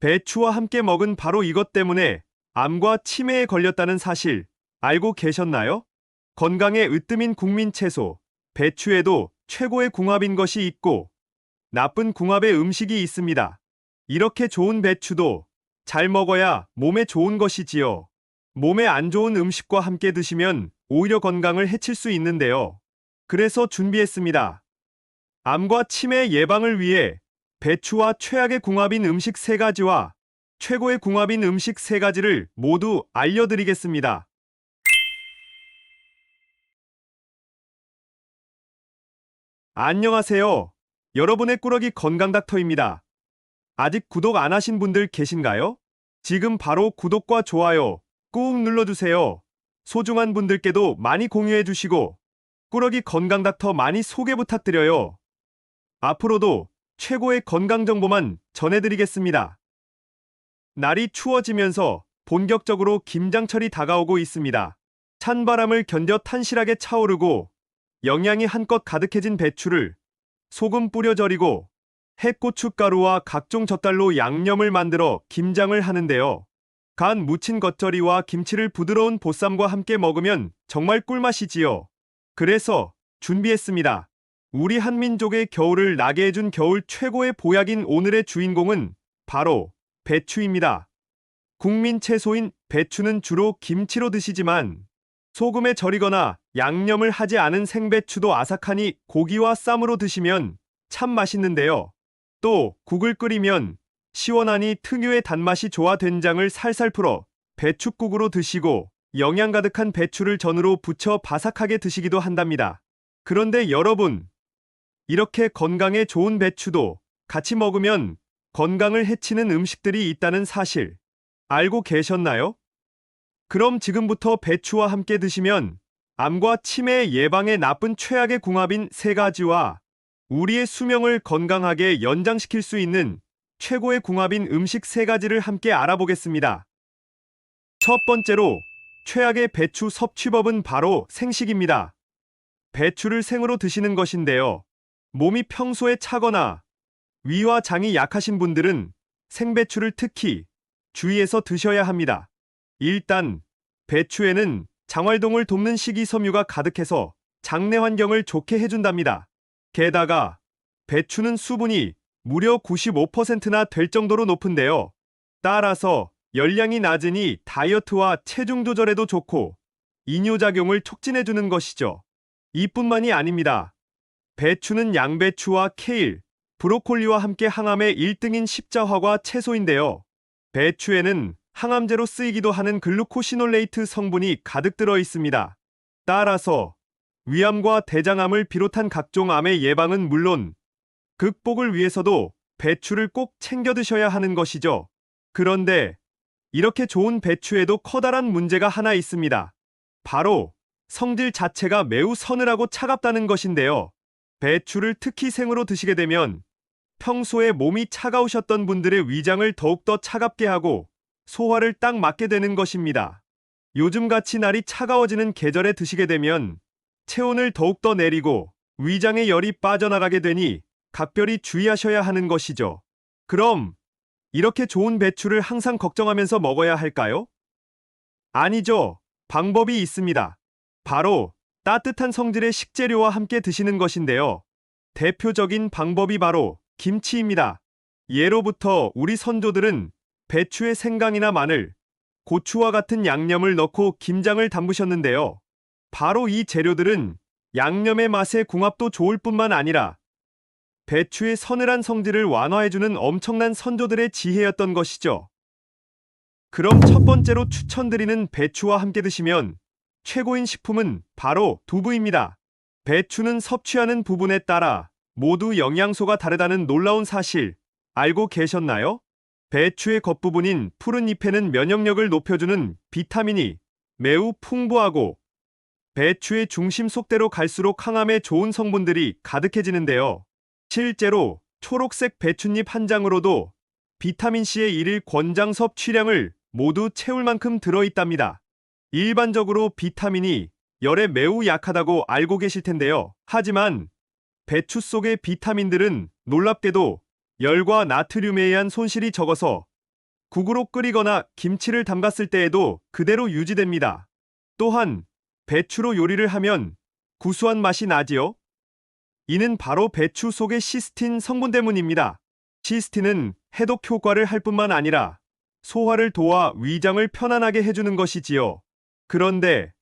배추와 함께 먹은 바로 이것 때문에 암과 치매에 걸렸다는 사실 알고 계셨나요? 건강에 으뜸인 국민 채소, 배추에도 최고의 궁합인 것이 있고 나쁜 궁합의 음식이 있습니다. 이렇게 좋은 배추도 잘 먹어야 몸에 좋은 것이지요. 몸에 안 좋은 음식과 함께 드시면 오히려 건강을 해칠 수 있는데요. 그래서 준비했습니다. 암과 치매 예방을 위해 배추와 최악의 궁합인 음식 세가지와 최고의 궁합인 음식 세가지를 모두 알려드리겠습니다. 안녕하세요. 여러분의 꾸러기 건강닥터입니다. 아직 구독 안 하신 분들 계신가요? 지금 바로 구독과 좋아요 꾹 눌러주세요. 소중한 분들께도 많이 공유해 주시고 꾸러기 건강닥터 많이 소개 부탁드려요. 앞으로도 최고의 건강 정보만 전해드리겠습니다. 날이 추워지면서 본격적으로 김장철이 다가오고 있습니다. 찬바람을 견뎌 탄실하게 차오르고 영양이 한껏 가득해진 배추를 소금 뿌려 절이고 해고춧가루와 각종 젓갈로 양념을 만들어 김장을 하는데요. 간 무친 겉절이와 김치를 부드러운 보쌈과 함께 먹으면 정말 꿀맛이지요. 그래서 준비했습니다. 우리 한민족의 겨울을 나게 해준 겨울 최고의 보약인 오늘의 주인공은 바로 배추입니다. 국민 채소인 배추는 주로 김치로 드시지만 소금에 절이거나 양념을 하지 않은 생배추도 아삭하니 고기와 쌈으로 드시면 참 맛있는데요. 또 국을 끓이면 시원하니 특유의 단맛이 좋아 된장을 살살 풀어 배추국으로 드시고 영양 가득한 배추를 전으로 부쳐 바삭하게 드시기도 한답니다. 그런데 여러분, 이렇게 건강에 좋은 배추도 같이 먹으면 건강을 해치는 음식들이 있다는 사실 알고 계셨나요? 그럼 지금부터 배추와 함께 드시면 암과 치매 예방에 나쁜 최악의 궁합인 세 가지와 우리의 수명을 건강하게 연장시킬 수 있는 최고의 궁합인 음식 세 가지를 함께 알아보겠습니다. 첫 번째로 최악의 배추 섭취법은 바로 생식입니다. 배추를 생으로 드시는 것인데요. 몸이 평소에 차거나 위와 장이 약하신 분들은 생배추를 특히 주의해서 드셔야 합니다. 일단 배추에는 장활동을 돕는 식이섬유가 가득해서 장내 환경을 좋게 해준답니다. 게다가 배추는 수분이 무려 95%나 될 정도로 높은데요. 따라서 열량이 낮으니 다이어트와 체중 조절에도 좋고 이뇨작용을 촉진해주는 것이죠. 이뿐만이 아닙니다. 배추는 양배추와 케일, 브로콜리와 함께 항암의 1등인 십자화과 채소인데요. 배추에는 항암제로 쓰이기도 하는 글루코시놀레이트 성분이 가득 들어 있습니다. 따라서 위암과 대장암을 비롯한 각종 암의 예방은 물론 극복을 위해서도 배추를 꼭 챙겨 드셔야 하는 것이죠. 그런데 이렇게 좋은 배추에도 커다란 문제가 하나 있습니다. 바로 성질 자체가 매우 서늘하고 차갑다는 것인데요. 배추를 특히 생으로 드시게 되면 평소에 몸이 차가우셨던 분들의 위장을 더욱더 차갑게 하고 소화를 딱 맞게 되는 것입니다. 요즘같이 날이 차가워지는 계절에 드시게 되면 체온을 더욱더 내리고 위장의 열이 빠져나가게 되니 각별히 주의하셔야 하는 것이죠. 그럼 이렇게 좋은 배추를 항상 걱정하면서 먹어야 할까요? 아니죠. 방법이 있습니다. 바로 따뜻한 성질의 식재료와 함께 드시는 것인데요. 대표적인 방법이 바로 김치입니다. 예로부터 우리 선조들은 배추에 생강이나 마늘, 고추와 같은 양념을 넣고 김장을 담그셨는데요. 바로 이 재료들은 양념의 맛의 궁합도 좋을 뿐만 아니라 배추의 서늘한 성질을 완화해주는 엄청난 선조들의 지혜였던 것이죠. 그럼 첫 번째로 추천드리는 배추와 함께 드시면 최고인 식품은 바로 두부입니다. 배추는 섭취하는 부분에 따라 모두 영양소가 다르다는 놀라운 사실 알고 계셨나요? 배추의 겉부분인 푸른 잎에는 면역력을 높여주는 비타민이 매우 풍부하고 배추의 중심 속대로 갈수록 항암에 좋은 성분들이 가득해지는데요. 실제로 초록색 배춧잎 한 장으로도 비타민C의 일일 권장 섭취량을 모두 채울 만큼 들어있답니다. 일반적으로 비타민이 열에 매우 약하다고 알고 계실 텐데요. 하지만 배추 속의 비타민들은 놀랍게도 열과 나트륨에 의한 손실이 적어서 국으로 끓이거나 김치를 담갔을 때에도 그대로 유지됩니다. 또한 배추로 요리를 하면 구수한 맛이 나지요. 이는 바로 배추 속의 시스틴 성분 때문입니다. 시스틴은 해독 효과를 할 뿐만 아니라 소화를 도와 위장을 편안하게 해주는 것이지요. 그런데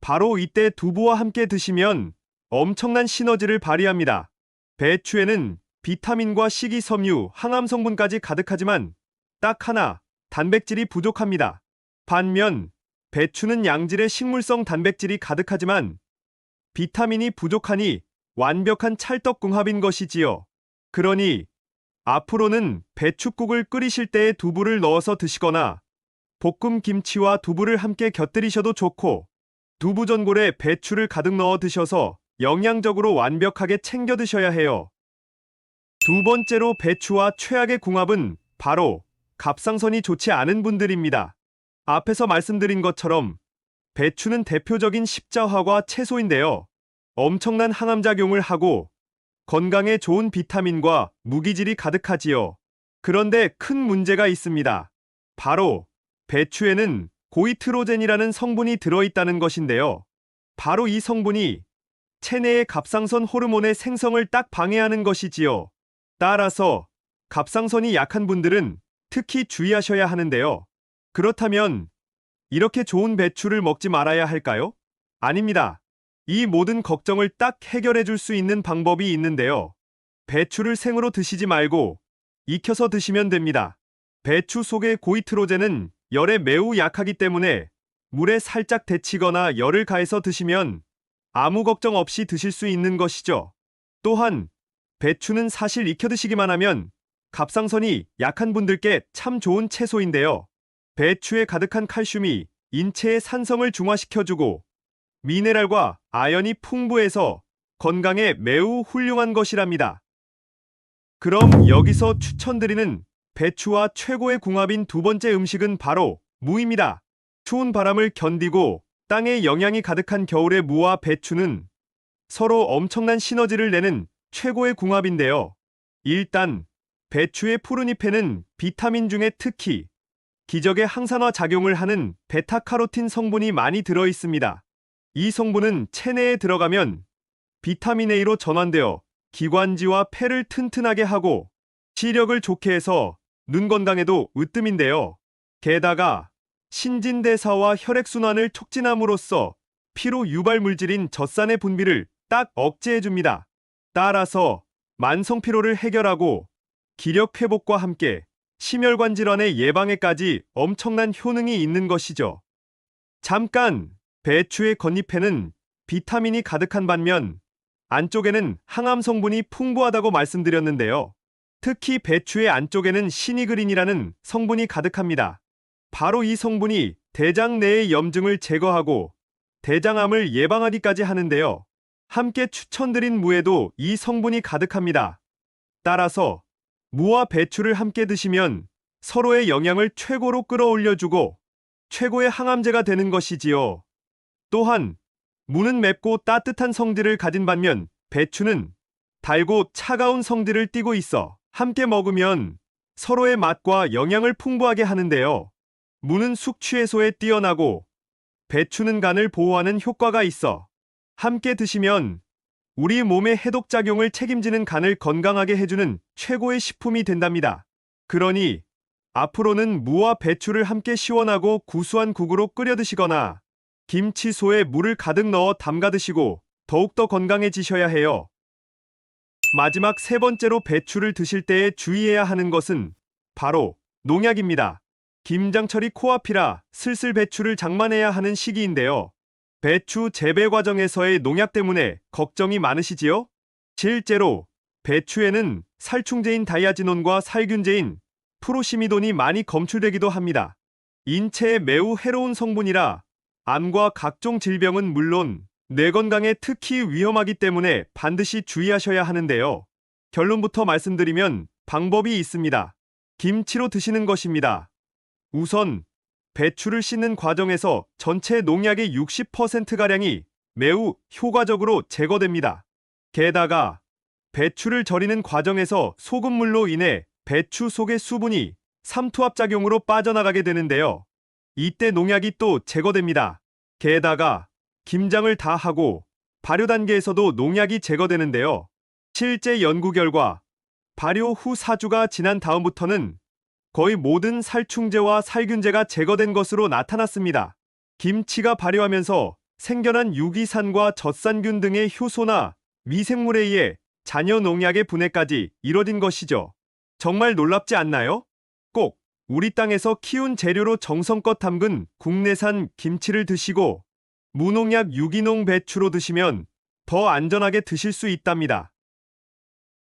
바로 이때 두부와 함께 드시면 엄청난 시너지를 발휘합니다. 배추에는 비타민과 식이섬유, 항암 성분까지 가득하지만 딱 하나 단백질이 부족합니다. 반면 배추는 양질의 식물성 단백질이 가득하지만 비타민이 부족하니 완벽한 찰떡궁합인 것이지요. 그러니 앞으로는 배추국을 끓이실 때에 두부를 넣어서 드시거나 볶음 김치와 두부를 함께 곁들이셔도 좋고 두부 전골에 배추를 가득 넣어 드셔서 영양적으로 완벽하게 챙겨 드셔야 해요. 두 번째로 배추와 최악의 궁합은 바로 갑상선이 좋지 않은 분들입니다. 앞에서 말씀드린 것처럼 배추는 대표적인 십자화과 채소인데요. 엄청난 항암작용을 하고 건강에 좋은 비타민과 무기질이 가득하지요. 그런데 큰 문제가 있습니다. 바로 배추에는 고이트로젠이라는 성분이 들어있다는 것인데요. 바로 이 성분이 체내의 갑상선 호르몬의 생성을 딱 방해하는 것이지요. 따라서 갑상선이 약한 분들은 특히 주의하셔야 하는데요. 그렇다면 이렇게 좋은 배추를 먹지 말아야 할까요? 아닙니다. 이 모든 걱정을 딱 해결해 줄 수 있는 방법이 있는데요. 배추를 생으로 드시지 말고 익혀서 드시면 됩니다. 배추 속의 고이트로젠은 열에 매우 약하기 때문에 물에 살짝 데치거나 열을 가해서 드시면 아무 걱정 없이 드실 수 있는 것이죠. 또한 배추는 사실 익혀 드시기만 하면 갑상선이 약한 분들께 참 좋은 채소인데요. 배추에 가득한 칼슘이 인체의 산성을 중화시켜주고 미네랄과 아연이 풍부해서 건강에 매우 훌륭한 것이랍니다. 그럼 여기서 추천드리는 배추와 최고의 궁합인 두 번째 음식은 바로 무입니다. 추운 바람을 견디고 땅에 영양이 가득한 겨울의 무와 배추는 서로 엄청난 시너지를 내는 최고의 궁합인데요. 일단 배추의 잎에는 비타민 중에 특히 기적의 항산화 작용을 하는 베타카로틴 성분이 많이 들어 있습니다. 이 성분은 체내에 들어가면 비타민 A로 전환되어 기관지와 폐를 튼튼하게 하고 시력을 좋게 해서 눈 건강에도 으뜸인데요. 게다가 신진대사와 혈액순환을 촉진함으로써 피로 유발 물질인 젖산의 분비를 딱 억제해줍니다. 따라서 만성 피로를 해결하고 기력 회복과 함께 심혈관 질환의 예방에까지 엄청난 효능이 있는 것이죠. 잠깐 배추의 겉잎에는 비타민이 가득한 반면 안쪽에는 항암 성분이 풍부하다고 말씀드렸는데요. 특히 배추의 안쪽에는 시니그린이라는 성분이 가득합니다. 바로 이 성분이 대장 내의 염증을 제거하고 대장암을 예방하기까지 하는데요. 함께 추천드린 무에도 이 성분이 가득합니다. 따라서 무와 배추를 함께 드시면 서로의 영양을 최고로 끌어올려주고 최고의 항암제가 되는 것이지요. 또한 무는 맵고 따뜻한 성질을 가진 반면 배추는 달고 차가운 성질을 띠고 있어 함께 먹으면 서로의 맛과 영양을 풍부하게 하는데요. 무는 숙취 해소에 뛰어나고 배추는 간을 보호하는 효과가 있어 함께 드시면 우리 몸의 해독작용을 책임지는 간을 건강하게 해주는 최고의 식품이 된답니다. 그러니 앞으로는 무와 배추를 함께 시원하고 구수한 국으로 끓여 드시거나 김치소에 물을 가득 넣어 담가 드시고 더욱더 건강해지셔야 해요. 마지막 세 번째로 배추를 드실 때에 주의해야 하는 것은 바로 농약입니다. 김장철이 코앞이라 슬슬 배추를 장만해야 하는 시기인데요. 배추 재배 과정에서의 농약 때문에 걱정이 많으시지요? 실제로 배추에는 살충제인 다이아지논과 살균제인 프로시미돈이 많이 검출되기도 합니다. 인체에 매우 해로운 성분이라 암과 각종 질병은 물론 뇌 건강에 특히 위험하기 때문에 반드시 주의하셔야 하는데요. 결론부터 말씀드리면 방법이 있습니다. 김치로 드시는 것입니다. 우선 배추를 씻는 과정에서 전체 농약의 60%가량이 매우 효과적으로 제거됩니다. 게다가 배추를 절이는 과정에서 소금물로 인해 배추 속의 수분이 삼투압작용으로 빠져나가게 되는데요. 이때 농약이 또 제거됩니다. 게다가 김장을 다 하고 발효 단계에서도 농약이 제거되는데요. 실제 연구 결과 발효 후 4주가 지난 다음부터는 거의 모든 살충제와 살균제가 제거된 것으로 나타났습니다. 김치가 발효하면서 생겨난 유기산과 젖산균 등의 효소나 미생물에 의해 잔여 농약의 분해까지 이뤄진 것이죠. 정말 놀랍지 않나요? 꼭 우리 땅에서 키운 재료로 정성껏 담근 국내산 김치를 드시고 무농약 유기농 배추로 드시면 더 안전하게 드실 수 있답니다.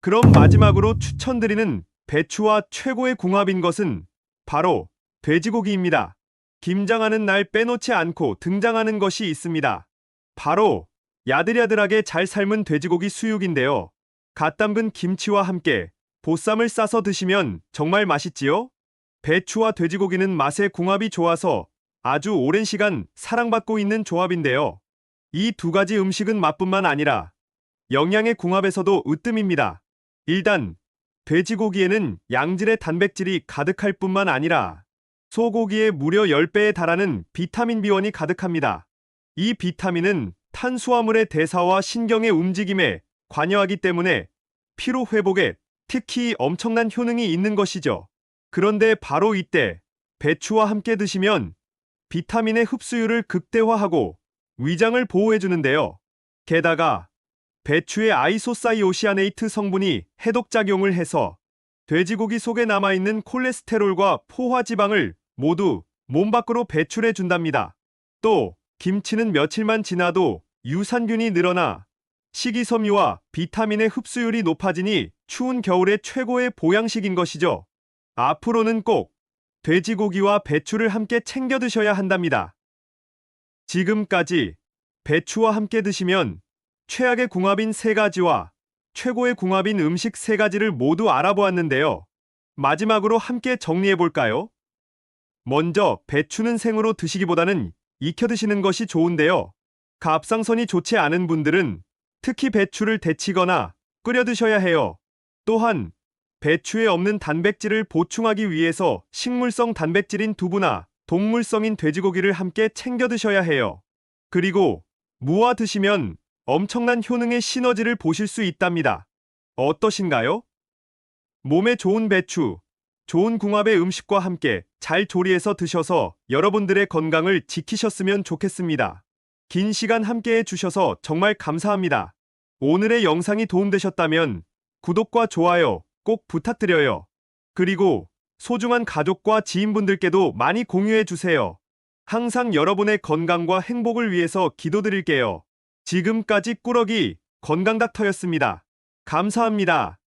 그럼 마지막으로 추천드리는 배추와 최고의 궁합인 것은 바로 돼지고기입니다. 김장하는 날 빼놓지 않고 등장하는 것이 있습니다. 바로 야들야들하게 잘 삶은 돼지고기 수육인데요. 갓 담근 김치와 함께 보쌈을 싸서 드시면 정말 맛있지요? 배추와 돼지고기는 맛의 궁합이 좋아서 아주 오랜 시간 사랑받고 있는 조합인데요. 이 두 가지 음식은 맛뿐만 아니라 영양의 궁합에서도 으뜸입니다. 일단 돼지고기에는 양질의 단백질이 가득할 뿐만 아니라 소고기의 무려 10배에 달하는 비타민 B1이 가득합니다. 이 비타민은 탄수화물의 대사와 신경의 움직임에 관여하기 때문에 피로 회복에 특히 엄청난 효능이 있는 것이죠. 그런데 바로 이때 배추와 함께 드시면 비타민의 흡수율을 극대화하고 위장을 보호해 주는데요. 게다가 배추의 아이소사이오시아네이트 성분이 해독작용을 해서 돼지고기 속에 남아있는 콜레스테롤과 포화지방을 모두 몸 밖으로 배출해 준답니다. 또 김치는 며칠만 지나도 유산균이 늘어나 식이섬유와 비타민의 흡수율이 높아지니 추운 겨울에 최고의 보양식인 것이죠. 앞으로는 꼭 돼지고기와 배추를 함께 챙겨 드셔야 한답니다. 지금까지 배추와 함께 드시면 최악의 궁합인 세 가지와 최고의 궁합인 음식 세 가지를 모두 알아보았는데요. 마지막으로 함께 정리해 볼까요? 먼저 배추는 생으로 드시기보다는 익혀 드시는 것이 좋은데요. 갑상선이 좋지 않은 분들은 특히 배추를 데치거나 끓여 드셔야 해요. 또한 배추에 없는 단백질을 보충하기 위해서 식물성 단백질인 두부나 동물성인 돼지고기를 함께 챙겨 드셔야 해요. 그리고 무와 드시면 엄청난 효능의 시너지를 보실 수 있답니다. 어떠신가요? 몸에 좋은 배추, 좋은 궁합의 음식과 함께 잘 조리해서 드셔서 여러분들의 건강을 지키셨으면 좋겠습니다. 긴 시간 함께 해주셔서 정말 감사합니다. 오늘의 영상이 도움되셨다면 구독과 좋아요 꼭 부탁드려요. 그리고 소중한 가족과 지인분들께도 많이 공유해 주세요. 항상 여러분의 건강과 행복을 위해서 기도드릴게요. 지금까지 꾸러기 건강닥터였습니다. 감사합니다.